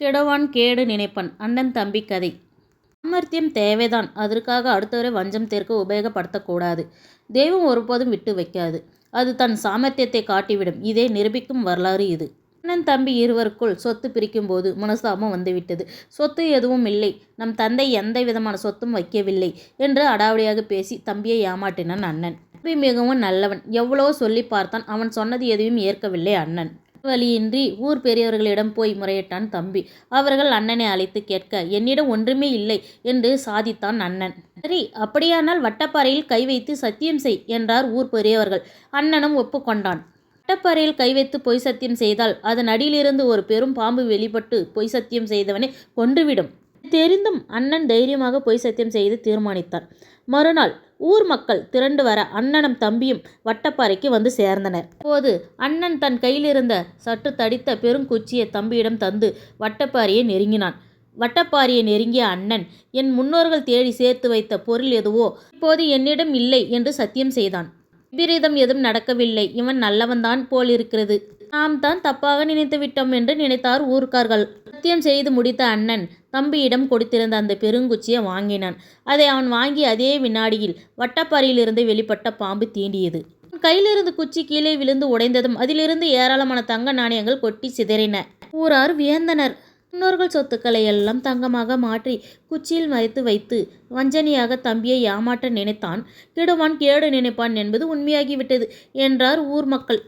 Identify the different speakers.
Speaker 1: கெடவான் கேடு நினைப்பன். அண்ணன் தம்பி கதை. சாமர்த்தியம் தேவைதான். அதற்காக அடுத்தவரை வஞ்சம் தீர்க்க உபயோகப்படுத்தக்கூடாது. தெய்வம் ஒருபோதும் விட்டு வைக்காது. அது தன் சாமர்த்தியத்தை காட்டிவிடும். இதை நிரூபிக்கும் வரலாறு இது. அண்ணன் தம்பி இருவருக்குள் சொத்து பிரிக்கும் போது மனஸ்தாபம் வந்துவிட்டது. சொத்து எதுவும் இல்லை. நம் தந்தை எந்த விதமான சொத்தும் வைக்கவில்லை என்று அடாவடியாக பேசி தம்பியை ஏமாற்றினான் அண்ணன். தம்பி மிகவும் நல்லவன். எவ்வளவோ சொல்லி பார்த்தான். அவன் சொன்னது எதையும் ஏற்கவில்லை அண்ணன். வழியின்றி ஊர் பெரியவர்களிடம் போய் முறையிட்டான் தம்பி. அவர்கள் அண்ணனை அழைத்து கேட்க என்னிடம் ஒன்றுமே இல்லை என்று சாதித்தான் அண்ணன். சரி அப்படியானால் வட்டப்பாறையில் கை வைத்து சத்தியம் செய் என்றார் ஊர் பெரியவர்கள். அண்ணனும் ஒப்புக்கொண்டான். வட்டப்பாறையில் கை வைத்து பொய் சத்தியம் செய்தால் அதன் அடியிலிருந்து ஒரு பெரும் பாம்பு வெளிப்பட்டு பொய் சத்தியம் செய்தவனை கொன்றுவிடும். தெரிந்தும் அண்ணன் தைரியமாக பொய் சத்தியம் செய்து தீர்மானித்தார். மறுநாள் ஊர் மக்கள் திரண்டு வர அண்ணனும் தம்பியும் வட்டப்பாறைக்கு வந்து சேர்ந்தனர். அப்போது அண்ணன் தன் கையிலிருந்த சற்று தடித்த பெருங்குச்சியை தம்பியிடம் தந்து வட்டப்பாறையை நெருங்கினான். வட்டப்பாறையை நெருங்கிய அண்ணன் என் முன்னோர்கள் தேடி சேர்த்து வைத்த பொருள் எதுவோ இப்போது என்னிடம் இல்லை என்று சத்தியம் செய்தான். விபரீதம் எதுவும் நடக்கவில்லை. இவன் நல்லவன்தான் போலிருக்கிறது. நாம் தான் தப்பாக நினைத்து விட்டோம் என்று நினைத்தார் ஊர்க்கார்கள். சத்தியம் செய்து முடித்த அண்ணன் தம்பியிடம் கொடுத்திருந்த அந்த பெருங்குச்சியை வாங்கினான். அதை அவன் வாங்கி அதே வினாடியில் வட்டப்பாறையிலிருந்து வெளிப்பட்ட பாம்பு தீண்டியது. கையிலிருந்து குச்சி கீழே விழுந்து உடைந்ததும் அதிலிருந்து ஏராளமான தங்க நாணயங்கள் கொட்டி சிதறின. ஊரார் வியந்தனர். முன்னோர்கள் சொத்துக்களை எல்லாம் தங்கமாக மாற்றி குச்சியில் மறைத்து வைத்து வஞ்சனையாக தம்பியை ஏமாற்ற நினைத்தான். கெடுவான் கேடு நினைப்பான் என்பது உண்மையாகிவிட்டது என்றார் ஊர் மக்கள்.